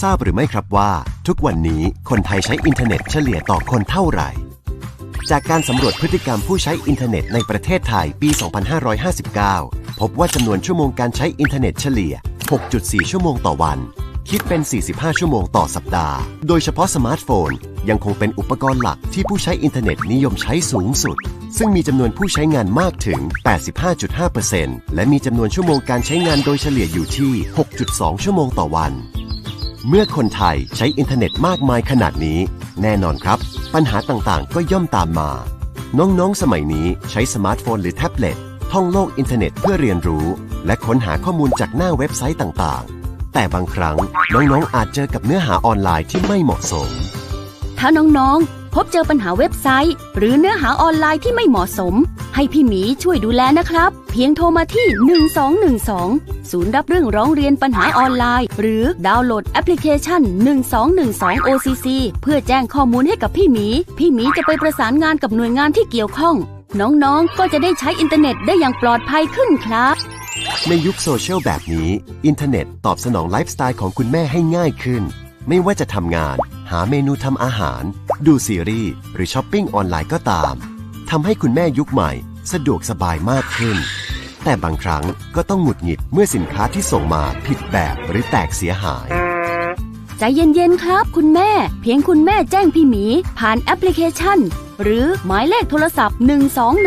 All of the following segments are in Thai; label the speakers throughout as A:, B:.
A: ทราบหรือไม่ครับว่า ทุกวันนี้คนไทยใช้อินเทอร์เน็ตเฉลี่ยต่อคนเท่าไหร่ จากการสำรวจพฤติกรรมผู้ใช้อินเทอร์เน็ตในประเทศไทยปี 2559 พบว่าจำนวนชั่วโมงการใช้อินเทอร์เน็ตเฉลี่ย 6.4 ชั่วโมงต่อวัน คิดเป็น 45 ชั่วโมงต่อสัปดาห์ โดยเฉพาะสมาร์ทโฟน ยังคงเป็นอุปกรณ์หลักที่ผู้ใช้อินเทอร์เน็ตนิยมใช้สูงสุด ซึ่งมีจำนวนผู้ใช้งานมากถึง 85.5%และมีจำนวนชั่วโมงการใช้งานโดยเฉลี่ยอยู่ที่ 6.2 ชั่วโมงต่อวัน เมื่อคนไทยใช้อินเทอร์เน็ตมากมายขนาดนี้ แน่นอนครับ ปัญหาต่างๆ ก็ย่อมตามมา น้องๆ สมัยนี้ใช้สมาร์ทโฟนหรือแท็บเล็ตท่องโลกอินเทอร์เน็ตเพื่อเรียนรู้ และค้นหาข้อมูลจากหน้าเว็บไซต์ต่างๆ แต่บางครั้งน้องๆ อาจเจอกับเนื้อหาออนไลน์ที่ไม่เหมาะสม
B: ถ้าน้องๆ พบเจอปัญหาเว็บไซต์ หรือเนื้อหาออนไลน์ที่ไม่เหมาะสม ให้พี่หมีช่วยดูแลนะครับ เพียงโทรมาที่ 1212 ศูนย์รับเรื่องร้องเรียนปัญหาออนไลน์ หรือดาวน์โหลดแอปพลิเคชัน 1212 OCC เพื่อแจ้งข้อมูลให้กับพี่หมี พี่หมีจะไปประสานงานกับหน่วยงานที่เกี่ยวข้อง น้องๆ ก็จะได้ใช้อินเทอร์เน็ตได้อย่างปลอดภัยขึ้นครับ
A: ในยุคโซเชียลแบบนี้ อินเทอร์เน็ตตอบสนองไลฟ์สไตล์ของคุณแม่ให้ง่ายขึ้น ไม่ว่าจะทำงาน หาเมนูทำอาหาร ดูซีรีส์หรือช้อปปิ้งออนไลน์ก็ตามทำให้คุณแม่ยุคใหม่ สะดวกสบายมากขึ้น แต่บางครั้งก็ต้องหงุดหงิดเมื่อสินค้าที่ส่งมาผิดแบบหรือแตกเสียหาย
B: ใจเย็นๆครับ คุณแม่ เพียงคุณแม่แจ้งพี่หมี ผ่านแอปพลิเคชัน หรือหมายเลขโทรศัพท์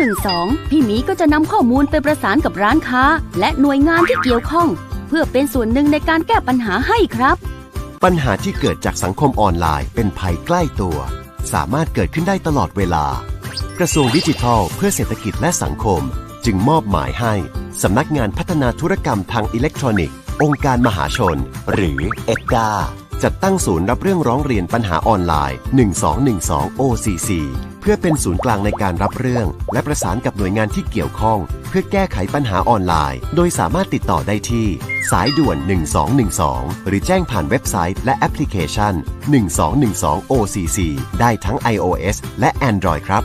B: 1212 พี่หมีก็จะนำข้อมูลไปประสานกับร้านค้า และหน่วยงานที่เกี่ยวข้อง เพื่อเป็นส่วนหนึ่งในการแก้ปัญหาให้ครับ
A: ปัญหาที่เกิดจากสังคมออนไลน์เป็นภัยใกล้ตัว สามารถเกิดขึ้นได้ตลอดเวลา กระทรวงดิจิทัล เพื่อเศรษฐกิจและสังคม จึงมอบหมายให้ สำนักงานพัฒนาธุรกรรมทางอิเล็กทรอนิกส์ องค์การมหาชน หรือเอ็ดาจัดตั้งศูนย์รับเรื่องร้องเรียนปัญหาออนไลน์ 1212 OCC เพื่อเป็นศูนย์กลางในการรับเรื่อง และประสานกับหน่วยงานที่เกี่ยวข้อง เพื่อแก้ไขปัญหาออนไลน์ โดยสามารถติดต่อได้ที่ สายด่วน 1212 หรือแจ้งผ่านเว็บไซต์และแอปพลิเคชัน 1212 OCC ได้ทั้ง iOS และ Android ครับ